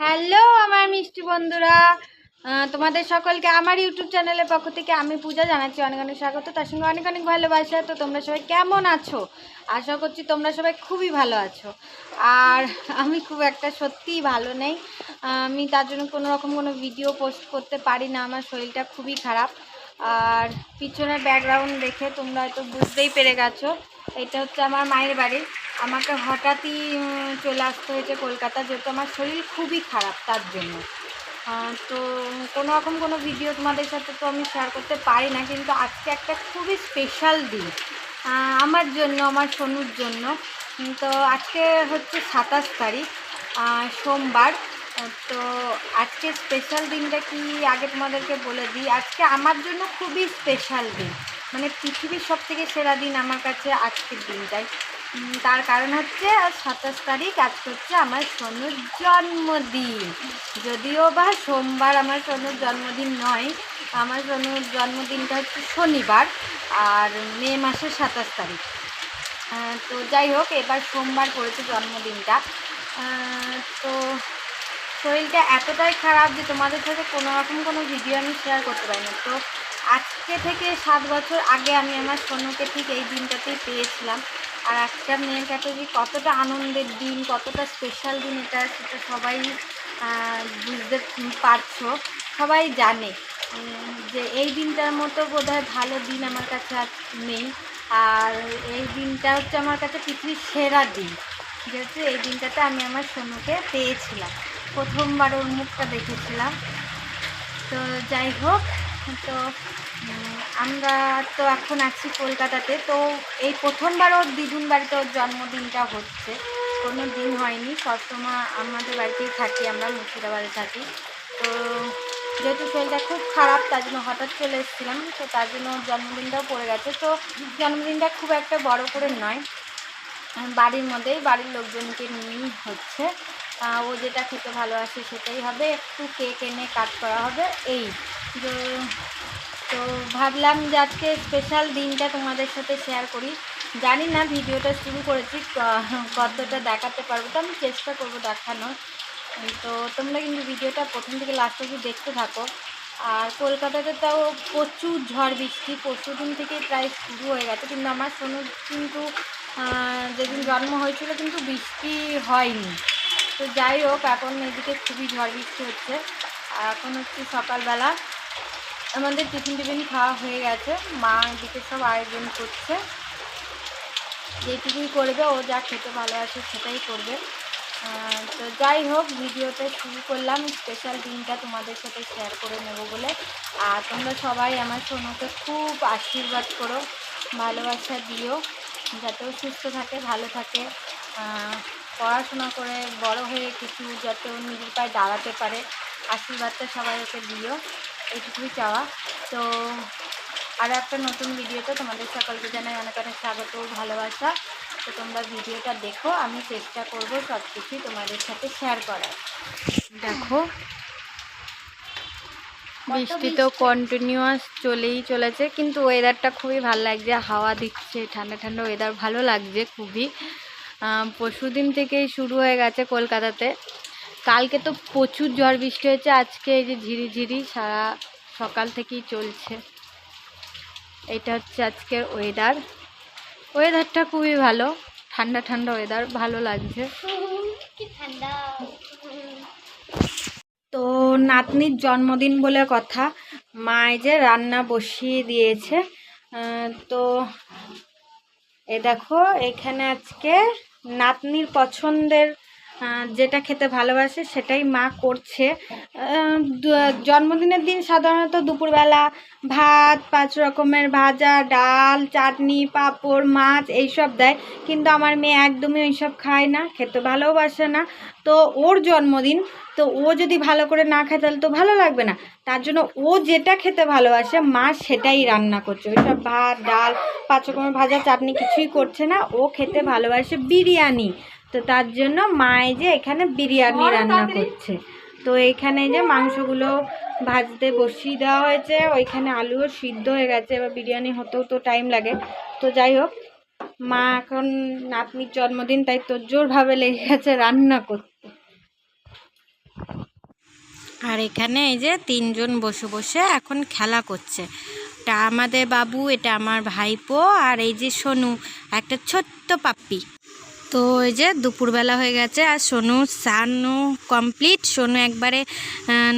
Hello আমার মিষ্টি বন্ধুরা। তোমাদের সকলকে আমার ইউটিউব চ্যানেলের পক্ষ থেকে আমি পূজা জানাচ্ছি। অনেক অনেক স্বাগত। তার সঙ্গে অনেক অনেক ভালোবাসা। তো তোমরা সবাই কেমন আছো? আশা করছি তোমরা সবাই খুবই ভালো আছো। আর আমি খুব একটা সত্যিই ভালো নেই। আমি তার জন্য কোনো রকম কোনো ভিডিও পোস্ট করতে পারি না। আমার শরীরটা খুবই খারাপ। আর পিছনের ব্যাকগ্রাউন্ড দেখে তোমরা হয়তো বুঝতেই পেরে গেছো, এটা হচ্ছে আমার মায়ের বাড়ি। আমাকে হঠাৎই চলে আসতে হয়েছে কলকাতা, যেহেতু আমার শরীর খুবই খারাপ তার জন্য। তো কোনো রকম কোনো ভিডিও তোমাদের সাথে তো আমি শেয়ার করতে পারি না, কিন্তু আজকে একটা খুবই স্পেশাল দিন আমার জন্য, আমার সোনুর জন্য। তো আজকে হচ্ছে সাতাশ তারিখ সোমবার। তো আজকে স্পেশাল দিনটা কি আগে তোমাদেরকে বলে দিই? আজকে আমার জন্য খুবই স্পেশাল দিন। মানে পৃথিবীর সব থেকে সেরা দিন আমার কাছে আজকের দিনটাই। তার কারণ হচ্ছে আজ সাতাশ তারিখ, আজকে হচ্ছে আমার সোনুর জন্মদিন। যদিও বা সোমবার আমার সোনুর জন্মদিন নয়, আমার সোনুর জন্মদিনটা হচ্ছে শনিবার আর মে মাসের সাতাশ তারিখ। তো যাই হোক, এবার সোমবার পড়েছে জন্মদিনটা। তো শরীরটা এতটাই খারাপ যে তোমাদের সাথে কোনো রকম কোনো ভিডিও আমি শেয়ার করতে পারি না তো আজকে থেকে সাত বছর আগে আমি আমার সোনুকে ঠিক এই দিনটাতেই পেয়েছিলাম। আর একটা মেয়ের কাছে যে কতটা আনন্দের দিন, কতটা স্পেশাল দিন এটা সেটা সবাই বুঝতে পারছ, সবাই জানে। যে এই দিনটার মতো বোধহয় ভালো দিন আমার কাছে আর নেই। আর এই দিনটা হচ্ছে আমার কাছে পৃথিবীর সেরা দিন। যেহেতু এই দিনটাতে আমি আমার সোনুকে পেয়েছিলাম। প্রথমবার ওর মুখটা দেখেছিলাম। তো যাই হোক, তো আমরা তো এখন আছি কলকাতাতে। তো এই প্রথমবার ওর দ্বিগুণ বাড়িতে ওর জন্মদিনটা হচ্ছে। কোনো দিন হয়নি, সবসময় আমাদের বাড়িতেই থাকি আমরা, মুর্শিদাবাদে থাকি। তো যেহেতু শরীরটা খুব খারাপ, তার জন্য হঠাৎ চলে এসেছিলাম, তো তার জন্য ওর জন্মদিনটাও পড়ে গেছে। তো জন্মদিনটা খুব একটা বড় করে নয়, বাড়ির মধ্যেই বাড়ির লোকজনকে নিয়েই হচ্ছে। ও যেটা খেতে ভালোবাসে সেটাই হবে। একটু কেক এনে কাট করা হবে। এই তো তো ভাবলাম যে আজকে স্পেশাল দিনটা তোমাদের সাথে শেয়ার করি। জানি না ভিডিওটা শুরু করেছি কতটা দেখাতে পারব, তো আমি চেষ্টা করব দেখানোর। তো, তোমরা কিন্তু ভিডিওটা প্রথম থেকে লাস্ট অবধি দেখতে থাকো। আর কলকাতাতে তাও প্রচুর ঝড় বৃষ্টি, পরশু দিন থেকেই প্রায় শুরু হয়ে গেছে। কিন্তু আমার সোনুর কিন্তু যেদিন জন্ম হয়েছিল কিন্তু বৃষ্টি হয়নি। তো যাই হোক, এখন এদিকে খুবই ঝড় বৃষ্টি হচ্ছে। আর এখন হচ্ছে সকালবেলা আমাদের টিফিন টিফিন খাওয়া হয়ে গেছে। মা এদিকে সব আয়োজন করছে। যেটুকুই করবে, ও যা খেতে ভালোবাসে সেটাই করবে। তো যাই হোক, ভিডিওতে শুরু করলাম। স্পেশাল দিনটা তোমাদের সাথে শেয়ার করে নেব বলে। আর তোমরা সবাই আমার সোনুকে খুব আশীর্বাদ করো, ভালোবাসা দিও, যাতে সুস্থ থাকে, ভালো থাকে। পড়াশোনা করে বড় হয়ে কিছু যাতে ও নিজের পায়ে দাঁড়াতে পারে আশীর্বাদটা সবাই ওকে দিও এইটুকুই চাওয়া। তো আর একটা নতুন ভিডিওতে তোমাদের সকলকে জানাই অনেক অনেক স্বাগত ভালোবাসা। তো তোমরা ভিডিওটা দেখো আমি চেষ্টা করব সব কিছুই তোমাদের সাথে শেয়ার করার। দেখো বৃষ্টি তো কন্টিনিউয়াস চলেই চলেছে কিন্তু ওয়েদারটা খুবই ভালো লাগছে হাওয়া দিচ্ছে ঠান্ডা ঠান্ডা ওয়েদার ভালো লাগছে খুবই। পরশু দিন থেকেই শুরু হয়ে গেছে কলকাতাতে। কালকে তো প্রচুর ঝড় বৃষ্টি হয়েছে, আজকে এই যে ঝিরিঝিরি সারা সকাল থেকেই চলছে। এটা হচ্ছে আজকের ওয়েদার ওয়েদারটা খুবই ভালো, ঠান্ডা ঠান্ডা ওয়েদার ভালো লাগছে। তো নাতনির জন্মদিন বলে কথা, মা যে রান্না বসিয়ে দিয়েছে। তো এ দেখো, এখানে আজকে নাতনির পছন্দের যেটা খেতে ভালোবাসে সেটাই মা করছে। জন্মদিনের দিন সাধারণত দুপুরবেলা ভাত, পাঁচ রকমের ভাজা, ডাল, চাটনি, পাঁপড়, মাছ এইসব দেয়। কিন্তু আমার মেয়ে একদমই ওইসব খায় না, খেতে ভালোবাসে না। তো ওর জন্মদিন, তো ও যদি ভালো করে না খায় তাহলে তো ভালো লাগবে না। তার জন্য ও যেটা খেতে ভালোবাসে, মা সেটাই রান্না করছে। ওইসব ভাত, ডাল, পাঁচ রকমের ভাজা, চাটনি কিছুই করছে না। ও খেতে ভালোবাসে বিরিয়ানি। তো তার জন্য মায়ে যে এখানে বিরিয়ানি রান্না করছে। তো এইখানে যে মাংসগুলো ভাজতে বসিয়ে দেওয়া হয়েছে ওইখানে আলুও সিদ্ধ হয়ে গেছে এবার বিরিয়ানি হতেও তো টাইম লাগে। তো যাই হোক মা এখন নাতনির জন্মদিন তাই তোর জোরভাবে লেগে গেছে রান্না করতে। আর এখানে এই যে তিনজন বসে বসে এখন খেলা করছে। এটা আমাদের বাবু এটা আমার ভাইপো আর এই যে সোনু একটা ছোট্ট পাপ্পি। তো এই যে দুপুরবেলা হয়ে গেছে আর সোনু সানু কমপ্লিট সোনু একবারে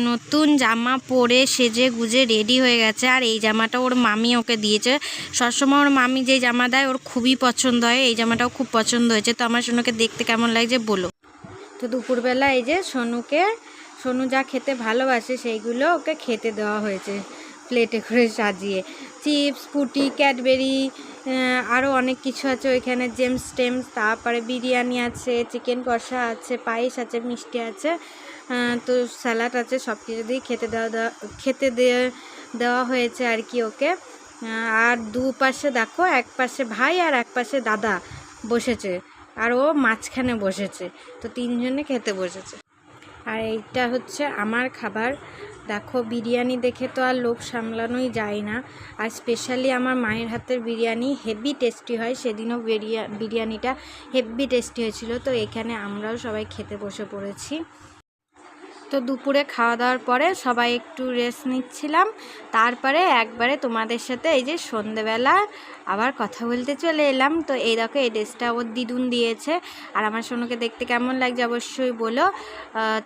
নতুন জামা পরে সেজে গুজে রেডি হয়ে গেছে আর এই জামাটা ওর মামি ওকে দিয়েছে। সবসময় ওর মামি যেই জামা দেয় ওর খুবই পছন্দ হয়, এই জামাটাও খুব পছন্দ হয়েছে। তো আমার সোনুকে দেখতে কেমন লাগছে বলো। তো দুপুরবেলা এই যে সোনুকে, সোনু যা খেতে ভালোবাসে সেইগুলো ওকে খেতে দেওয়া হয়েছে প্লেটে করে সাজিয়ে। চিপস ফুটি ক্যাডবেরি আরও অনেক কিছু আছে ওইখানে, জেমস টেমস, তারপরে বিরিয়ানি আছে, চিকেন কষা আছে, পায়েস আছে, মিষ্টি আছে তো স্যালাড আছে সব কিছু দিয়ে খেতে দেওয়া খেতে দেওয়া হয়েছে আর কি ওকে। আর দুপাশে দেখো এক পাশে ভাই আর এক পাশে দাদা বসেছে, আর ও মাঝখানে বসেছে, তো তিনজনে খেতে বসেছে। আর এইটা হচ্ছে আমার খাবার দেখো, বিরিয়ানি দেখে তো আর লোভ সামলানোই যায় না। আর স্পেশালি আমার মায়ের হাতের বিরিয়ানি হেভি টেস্টি হয়। সেদিনও বিরিয়া, বিরিয়ানিটা হেভি টেস্টি হয়েছিল। তো এখানে আমরাও সবাই খেতে বসে পড়েছি। তো দুপুরে খাওয়া দাওয়ার পরে সবাই একটু রেস্ট নিচ্ছিলাম। তারপরে একবারে তোমাদের সাথে এই যে সন্ধেবেলা আবার কথা বলতে চলে এলাম। তো এই দেখো, এই ড্রেসটা ওর দিদুন দিয়েছে। আর আমার সোনুকে দেখতে কেমন লাগছে অবশ্যই বলো।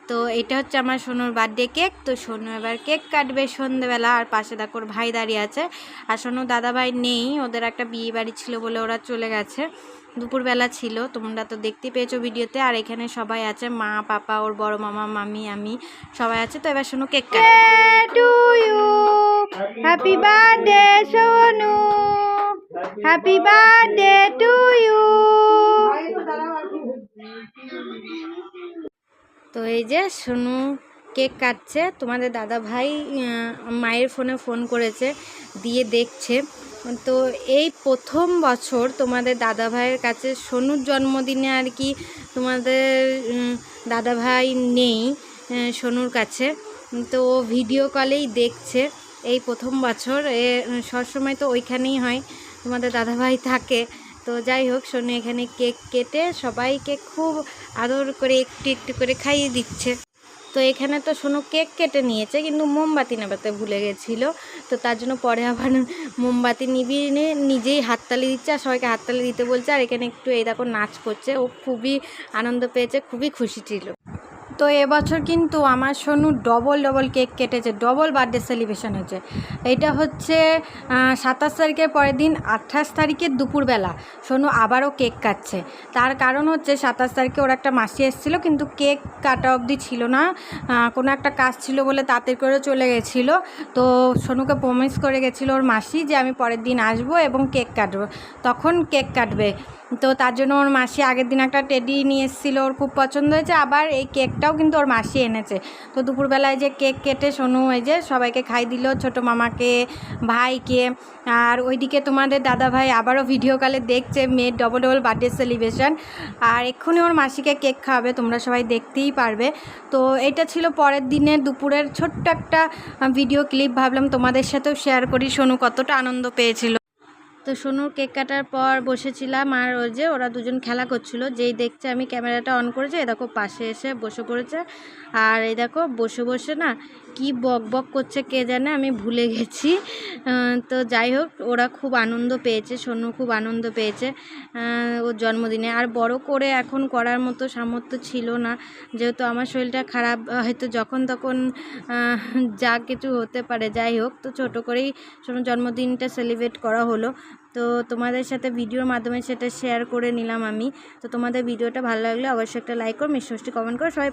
তো এটা হচ্ছে আমার সোনুর বার্থডে কেক তো সোনু এবার কেক কাটবে সন্ধেবেলা। আর পাশে দেখো, ওর ভাই দাঁড়িয়ে আছে। আর সোনু দাদা ভাই নেই। ওদের একটা বিয়ে বাড়ি ছিল বলে ওরা চলে গেছে। দুপুরবেলা ছিল তোমরা তো দেখতে পেয়েছ ভিডিওতে। আর এখানে সবাই আছে মা পাপা ওর বড় মামা মামি আমি সবাই আছে। তো এবার শোনো cake to you happy birthday Sonu. Happy birthday to you তো এই যে সোনু কেক কাটছে তোমাদের দাদা ভাই মায়ের ফোনে ফোন করেছে দিয়ে দেখছে। তো এই প্রথম বছর তোমাদের দাদা ভাইয়ের কাছে সোনুর জন্মদিনে আর কি তোমাদের দাদা ভাই নেই সোনুর কাছে। তো ও ভিডিও কলেই দেখছে এই প্রথম বছর। এ সবসময় তো ওইখানেই হয়, তোমাদের দাদা ভাই থাকে। তো যাই হোক, সোনু এখানে কেক কেটে সবাইকে খুব আদর করে একটু একটু করে খাইয়ে দিচ্ছে। তো এখানে তো সোনু কেক কেটে নিয়েছে, কিন্তু মোমবাতি নেবাতে ভুলে গেছিল। তো তার জন্য পরে আবার মোমবাতি নিবি নিজেই হাততালি দিচ্ছে আর সবাইকে হাততালি দিতে বলছে। আর এখানে একটু এই দেখো নাচ করছে, ও খুবই আনন্দ পেয়েছে, খুবই খুশি ছিল। তো এবছর কিন্তু আমার সোনু ডবল ডবল কেক কেটেছে ডবল বার্থডে সেলিব্রেশন হয়েছে। এটা হচ্ছে সাতাশ তারিখের পরের দিন, আঠাশ তারিখের দুপুরবেলা সোনু আবারও কেক কাটছে। তার কারণ হচ্ছে সাতাশ তারিখে ওর একটা মাসি এসেছিল, কিন্তু কেক কাটা অবধি ছিল না। কোনো একটা কাজ ছিল বলে তাতে করে চলে গেছিল। তো সোনুকে প্রমিস করে গেছিল ওর মাসি যে আমি পরের দিন আসব এবং কেক কাটবো। তখন কেক কাটবে। তো তার জন্য ওর মাসি আগের দিন একটা টেডি নিয়ে এসেছিল, ওর খুব পছন্দ হয়েছে। আবার এই কেকটাও কিন্তু ওর মাসি এনেছে। তো দুপুরবেলায় যে কেক কেটে সোনু এই যে সবাইকে খাই দিল, ছোটো মামাকে, ভাইকে। আর ওইদিকে তোমাদের দাদা ভাই আবারও ভিডিও কলে দেখছে মেয়ের ডবল ডবল বার্থডে সেলিব্রেশন আর এক্ষুনি ওর মাসিকে কেক খাওয়াবে, তোমরা সবাই দেখতেই পারবে। তো এটা ছিল পরের দিনের দুপুরের ছোট্ট একটা ভিডিও ক্লিপ ভাবলাম তোমাদের সাথেও শেয়ার করি। সোনু কতটা আনন্দ পেয়েছিল। তো সোনুর কেক কাটার পর বসেছিলাম আর ওই যে ওরা দুজন খেলা করছিল। যেই দেখছে আমি ক্যামেরাটা অন করেছি, এই দেখো পাশে এসে বসে পড়েছে। আর এই দেখো বসে বসে না কি বক বক করছে কে জানে আমি ভুলে গেছি। তো যাই হোক, ওরা খুব আনন্দ পেয়েছে, সোনু খুব আনন্দ পেয়েছে ওর জন্মদিনে। আর বড় করে এখন করার মতো সামর্থ্য ছিল না। যেহেতু আমার শরীরটা খারাপ, হয়তো যখন তখন যা কিছু হতে পারে, যাই হোক, তো ছোট করেই সোনুর জন্মদিনটা সেলিব্রেট করা হলো। তো তোমাদের সাথে ভিডিওর মাধ্যমে সেটা শেয়ার করে নিলাম আমি। তো তোমাদের ভিডিওটা ভালো লাগলে অবশ্যই একটা লাইক করো, মিষ্টি কমেন্ট করো, সবাই